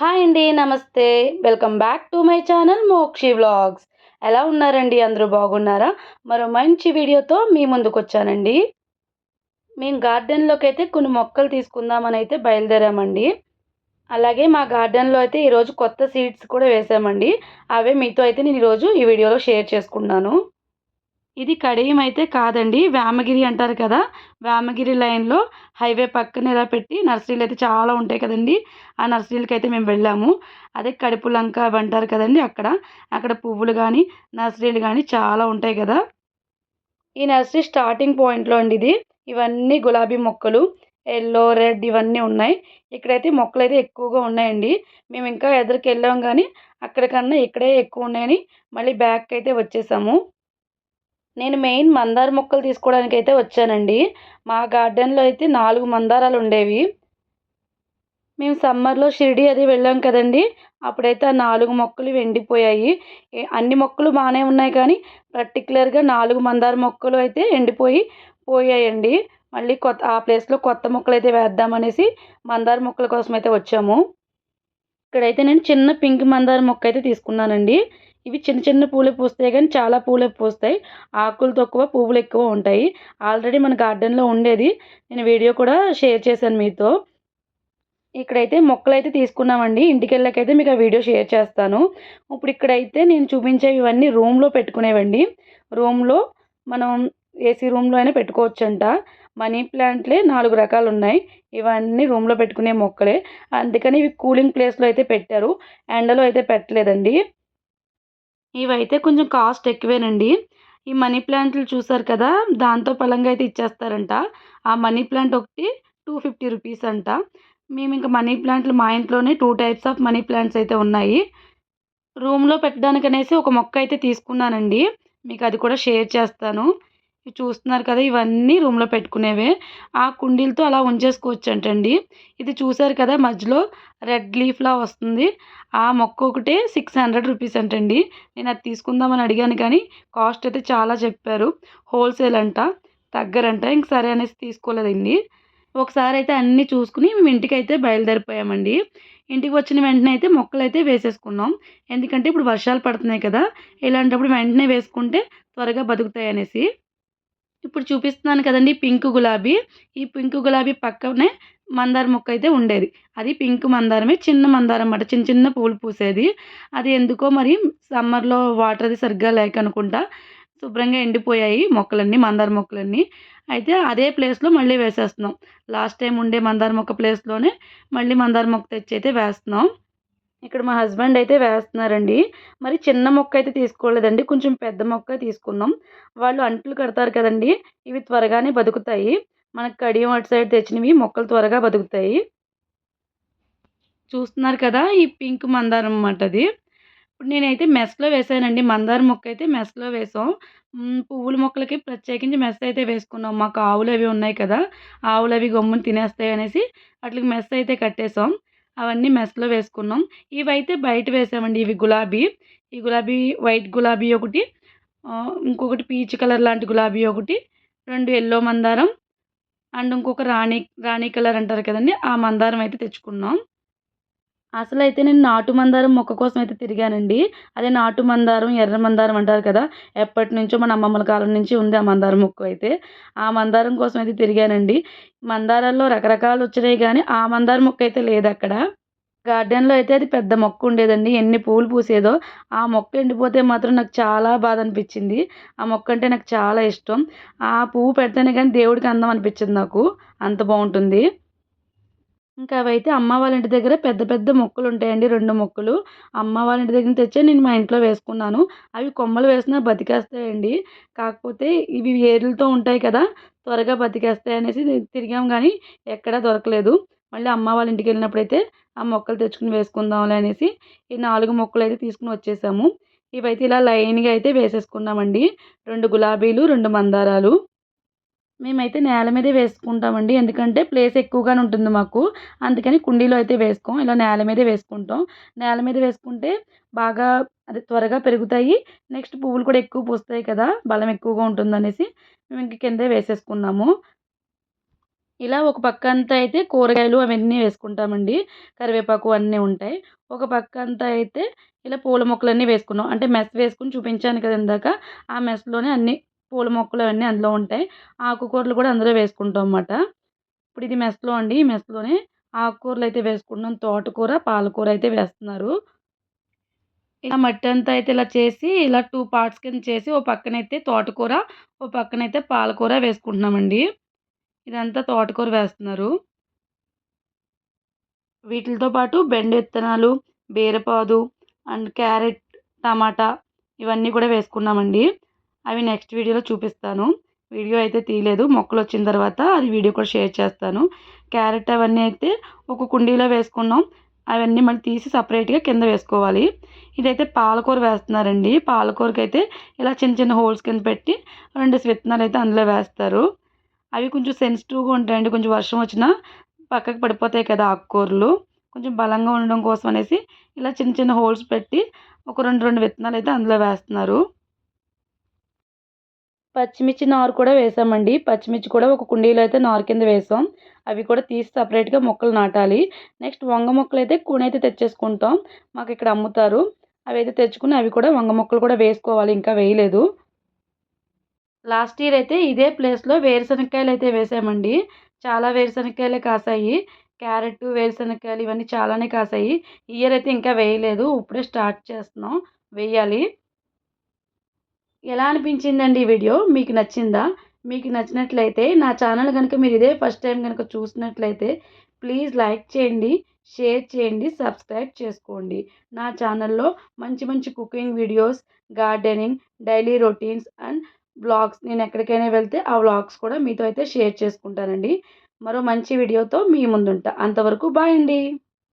Hi అండి నమస్తే. Welcome back to my channel Mokshi vlogs ఎలా ఉన్నారండి? అందరూ బాగున్నారా? మరో మంచి వీడియోతో మీ ముందుకు వచ్చానండి. మేము గార్డెన్లోకి అయితే కొన్ని మొక్కలు తీసుకుందామని అయితే బయలుదేరామండి. అలాగే మా గార్డెన్లో అయితే ఈరోజు కొత్త సీడ్స్ కూడా వేసామండి. అవే మీతో అయితే నేను ఈరోజు ఈ వీడియోలో షేర్ చేసుకున్నాను. ఇది కడియం అయితే కాదండి వేమగిరి అంటారు కదా. వేమగిరి లైన్లో హైవే పక్కన ఇలా పెట్టి నర్సరీలు అయితే చాలా ఉంటాయి కదండి. ఆ నర్సరీలకి అయితే మేము వెళ్ళాము. అదే కడుపు లంక అవి అంటారు కదండి అక్కడ. అక్కడ పువ్వులు కానీ నర్సరీలు కానీ చాలా ఉంటాయి కదా. ఈ నర్సరీ స్టార్టింగ్ పాయింట్లో అండి ఇది. ఇవన్నీ గులాబీ మొక్కలు ఎల్లో రెడ్ ఇవన్నీ ఉన్నాయి. ఇక్కడైతే మొక్కలు అయితే ఎక్కువగా ఉన్నాయండి. మేము ఇంకా ఎదురుకి వెళ్ళాం కానీ అక్కడికన్నా ఇక్కడే ఎక్కువ ఉన్నాయని మళ్ళీ బ్యాక్ అయితే వచ్చేసాము. నేను మెయిన్ మందార మొక్కలు తీసుకోవడానికి అయితే వచ్చానండి. మా గార్డెన్లో అయితే నాలుగు మందారాలు ఉండేవి. మేము సమ్మర్లో షిరిడి అది వెళ్ళాం కదండి. అప్పుడైతే ఆ నాలుగు మొక్కలు ఎండిపోయాయి. అన్ని మొక్కలు బాగానే ఉన్నాయి కానీ పర్టికులర్గా నాలుగు మందార మొక్కలు అయితే ఎండిపోయి పోయాయండి. మళ్ళీ కొత్త ఆ ప్లేస్లో కొత్త మొక్కలు అయితే వేద్దామనేసి మందార మొక్కల కోసం అయితే వచ్చాము. ఇక్కడైతే నేను చిన్న పింక్ మందార మొక్క అయితే తీసుకున్నానండి. ఇవి చిన్న చిన్న పూలే పూస్తాయి కానీ చాలా పూలే పూస్తాయి. ఆకులు తక్కువ పువ్వులు ఎక్కువ ఉంటాయి. ఆల్రెడీ మన గార్డెన్లో ఉండేది. నేను వీడియో కూడా షేర్ చేశాను మీతో. ఇక్కడైతే మొక్కలు అయితే తీసుకున్నామండి. ఇంటికి వెళ్ళకైతే మీకు ఆ వీడియో షేర్ చేస్తాను. ఇప్పుడు ఇక్కడైతే నేను చూపించేవి ఇవన్నీ రూమ్లో పెట్టుకునేవండి. రూమ్లో మనం ఏసీ రూమ్లో అయినా పెట్టుకోవచ్చంట. మనీ ప్లాంట్లే నాలుగు రకాలు ఉన్నాయి. ఇవన్నీ రూమ్లో పెట్టుకునే మొక్కలే. అందుకని ఇవి కూలింగ్ ప్లేస్లో అయితే పెట్టారు. ఎండలో అయితే పెట్టలేదండి. ఇవైతే కొంచెం కాస్ట్ ఎక్కువేనండి. ఈ మనీ ప్లాంట్లు చూసారు కదా దాంతో పలంగా అయితే ఇచ్చేస్తారంట. ఆ మనీ ప్లాంట్ ఒకటి టూ ఫిఫ్టీ రూపీస్ అంట. మేము ఇంకా మనీ ప్లాంట్లు మా ఇంట్లోనే two types of money plants అయితే ఉన్నాయి. రూమ్లో పెట్టడానికి అనేసి ఒక మొక్క అయితే తీసుకున్నానండి. మీకు అది కూడా షేర్ చేస్తాను. చూస్తున్నారు కదా ఇవన్నీ రూమ్లో పెట్టుకునేవే. ఆ కుండీలతో అలా ఉంచేసుకోవచ్చు అంటండి ఇది చూసారు కదా మధ్యలో రెడ్ లీఫ్లా వస్తుంది. ఆ మొక్క ఒకటే సిక్స్ హండ్రెడ్ రూపీస్ అంటండి. నేను అది తీసుకుందామని అడిగాను కానీ కాస్ట్ అయితే చాలా చెప్పారు. హోల్సేల్ అంట తగ్గరంట ఇంక సరే అనేసి తీసుకోలేదండి ఒకసారి అయితే అన్నీ చూసుకుని మేము ఇంటికి అయితే బయలుదేరిపోయామండి. ఇంటికి వచ్చిన వెంటనే అయితే మొక్కలు అయితే వేసేసుకున్నాం. ఎందుకంటే ఇప్పుడు వర్షాలు పడుతున్నాయి కదా ఇలాంటప్పుడు వెంటనే వేసుకుంటే త్వరగా బతుకుతాయి అనేసి. ఇప్పుడు చూపిస్తున్నాను కదండి పింక్ గులాబీ. ఈ పింక్ గులాబీ పక్కనే మందార మొక్క అయితే ఉండేది. అది పింక్ మందారమే చిన్న మందారం అన్నమాట. చిన్న చిన్న పూలు పూసేది. అది ఎందుకో మరి సమ్మర్లో వాటర్ అది సరిగ్గా లేక అనుకుంటా శుభ్రంగా ఎండిపోయాయి మొక్కలన్నీ మందార మొక్కలన్నీ. అయితే అదే ప్లేస్లో మళ్ళీ వేసేస్తున్నాం. లాస్ట్ టైం ఉండే మందార మొక్క ప్లేస్లోనే మళ్ళీ మందార మొక్క తెచ్చి అయితే వేస్తున్నాం. ఇక్కడ మా హస్బెండ్ అయితే వేస్తున్నారండి. మరి చిన్న మొక్క అయితే తీసుకోలేదండి. కొంచెం పెద్ద మొక్క తీసుకున్నాం. వాళ్ళు అంట్లు కడతారు కదండి. ఇవి త్వరగానే బతుకుతాయి. మనకు కడియం అటు సైడ్ తెచ్చినవి మొక్కలు త్వరగా బతుకుతాయి. చూస్తున్నారు కదా ఈ పింక్ మందారం అన్నమాట అది. ఇప్పుడు నేనైతే మెస్లో వేసానండి. మందార మొక్క అయితే మెస్లో వేసాం. పువ్వుల మొక్కలకి ప్రత్యేకించి మెస్ అయితే వేసుకున్నాం. మాకు ఆవులు అవి ఉన్నాయి కదా ఆవులు అవి గమ్మున తినేస్తాయి అనేసి వాటికి మెస్ అయితే కట్టేసాం. అవన్నీ మెస్లో వేసుకున్నాం. ఇవైతే బయట వేసామండి ఇవి గులాబీ. ఈ గులాబీ వైట్ గులాబీ ఒకటి ఇంకొకటి పీచ్ కలర్ లాంటి గులాబీ ఒకటి రెండు ఎల్లో మందారం అండ్ ఇంకొక రాణి రాణి కలర్ అంటారు కదండి ఆ మందారం అయితే తెచ్చుకున్నాం. అసలు అయితే నేను నాటు మందారం మొక్క కోసం అయితే తిరిగానండి. అదే నాటు మందారం ఎర్ర మందారం అంటారు కదా ఎప్పటి నుంచో మన అమ్మమ్మల కాలం నుంచి ఉంది ఆ మందారం మొక్క అయితే. ఆ మందారం కోసం అయితే తిరిగానండి. మందారాల్లో రకరకాలు వచ్చినాయి కానీ ఆ మందారం మొక్క అయితే లేదు అక్కడ. గార్డెన్లో అయితే అది పెద్ద మొక్క ఉండేదండి. ఎన్ని పూలు పూసేదో ఆ మొక్క ఎండిపోతే మాత్రం నాకు చాలా బాధ అనిపించింది. ఆ మొక్క అంటే నాకు చాలా ఇష్టం. ఆ పువ్వు పెడితేనే కానీ దేవుడికి అందం అనిపించింది నాకు. అంత బాగుంటుంది. ఇంకా అవైతే అమ్మ వాళ్ళ ఇంటి దగ్గర పెద్ద పెద్ద మొక్కలు ఉంటాయండి రెండు మొక్కలు. అమ్మ వాళ్ళ ఇంటి దగ్గర తెచ్చే నేను మా ఇంట్లో వేసుకున్నాను. అవి కొమ్మలు వేసినా బతికేస్తాయండి. కాకపోతే ఇవి ఏర్లతో ఉంటాయి కదా త్వరగా బతికేస్తాయి అనేసి తిరిగాం కానీ ఎక్కడా దొరకలేదు. మళ్ళీ అమ్మ వాళ్ళ ఇంటికి వెళ్ళినప్పుడైతే ఆ మొక్కలు తెచ్చుకుని వేసుకుందాంలే అనేసి ఈ నాలుగు మొక్కలు అయితే తీసుకుని వచ్చేసాము. ఇవైతే ఇలా లైన్గా అయితే వేసేసుకున్నామండి. రెండు గులాబీలు రెండు మందారాలు. మేమైతే నేల మీదే వేసుకుంటామండి. ఎందుకంటే ప్లేస్ ఎక్కువగానే ఉంటుంది మాకు. అందుకని కుండీలో అయితే వేసుకోం. ఇలా నేల మీదే వేసుకుంటాం. నేల మీద వేసుకుంటే బాగా అది త్వరగా పెరుగుతాయి. నెక్స్ట్ పువ్వులు కూడా ఎక్కువ పూస్తాయి కదా బలం ఎక్కువగా ఉంటుందనేసి మేము ఇంక కిందే వేసేసుకున్నాము. ఇలా ఒక పక్క అంతా అయితే కూరగాయలు అవన్నీ వేసుకుంటామండి. కరివేపాకు అన్నీ ఉంటాయి. ఒక పక్క అంతా అయితే ఇలా పూల మొక్కలన్నీ వేసుకున్నాం. అంటే మెస్ వేసుకుని చూపించాను కదా ఇందాక. ఆ మెస్లోనే అన్ని పూల మొక్కలు అవన్నీ అందులో ఉంటాయి. ఆకుకూరలు కూడా అందులో వేసుకుంటాం అన్నమాట ఇప్పుడు ఇది మెస్లో అండి. ఈ మెస్లోనే ఆకుకూరలు అయితే వేసుకుంటున్నాం. తోటకూర పాలకూర అయితే వేస్తున్నారు. ఇలా మట్టి అంతా అయితే ఇలా చేసి ఇలా టూ పార్ట్స్ కింద చేసి ఓ పక్కనైతే తోటకూర ఓ పక్కనైతే పాలకూర వేసుకుంటున్నామండి. ఇదంతా తోటకూర వేస్తున్నారు. వీటితో పాటు బెండ విత్తనాలు బీరపాదు అండ్ క్యారెట్ టమాటా ఇవన్నీ కూడా వేసుకున్నామండి అవి నెక్స్ట్ వీడియోలో చూపిస్తాను. వీడియో అయితే తీయలేదు. మొక్కలు వచ్చిన తర్వాత అది వీడియో కూడా షేర్ చేస్తాను. క్యారెట్ అవన్నీ అయితే ఒక కుండీలో వేసుకున్నాం. అవన్నీ మళ్ళీ తీసి సపరేట్గా కింద వేసుకోవాలి. ఇదైతే పాలకూర వేస్తున్నారండి. పాలకూరకి అయితే ఇలా చిన్న చిన్న హోల్స్ కింద పెట్టి రెండు విత్తనాలు అయితే అందులో వేస్తారు. అవి కొంచెం సెన్సిటివ్గా ఉంటాయండి. కొంచెం వర్షం వచ్చినా పక్కకు పడిపోతాయి కదా ఆకుకూరలు. కొంచెం బలంగా ఉండడం కోసం అనేసి ఇలా చిన్న చిన్న హోల్స్ పెట్టి ఒక రెండు రెండు విత్తనాలు అయితే అందులో వేస్తున్నారు. పచ్చిమిర్చి నారు కూడా వేసామండి. పచ్చిమిర్చి కూడా ఒక కుండీలో అయితే నారు కింద వేసాం. అవి కూడా తీసి సపరేట్గా మొక్కలు నాటాలి. నెక్స్ట్ వంగ మొక్కలు అయితే కూనైతే తెచ్చేసుకుంటాం. మాకు ఇక్కడ అమ్ముతారు. అవి అయితే తెచ్చుకుని అవి కూడా వంగ మొక్కలు కూడా వేసుకోవాలి. ఇంకా వేయలేదు. లాస్ట్ ఇయర్ అయితే ఇదే ప్లేస్లో వేరుశనక్కాయలు అయితే వేసామండి. చాలా వేరుశనక్కాయలే కాసాయి. క్యారెట్ వేరుశనక్కాయలు ఇవన్నీ చాలానే కాసాయి. ఇయర్ అయితే ఇంకా వేయలేదు. ఇప్పుడే స్టార్ట్ చేస్తున్నాం. వేయాలి. ఎలా అనిపించిందండి ఈ వీడియో? మీకు నచ్చిందా? మీకు నచ్చినట్లయితే నా ఛానల్ కనుక మీరు ఇదే ఫస్ట్ టైం కనుక చూసినట్లయితే ప్లీజ్ లైక్ చేయండి షేర్ చేయండి సబ్స్క్రైబ్ చేసుకోండి. నా ఛానల్లో మంచి మంచి cooking videos gardening daily routines and vlogs నేను ఎక్కడికైనా వెళ్తే ఆ వ్లాగ్స్ కూడా మీతో అయితే షేర్ చేసుకుంటానండి. మరో మంచి వీడియోతో మీ ముందుంటా. అంతవరకు బాయ్ అండి.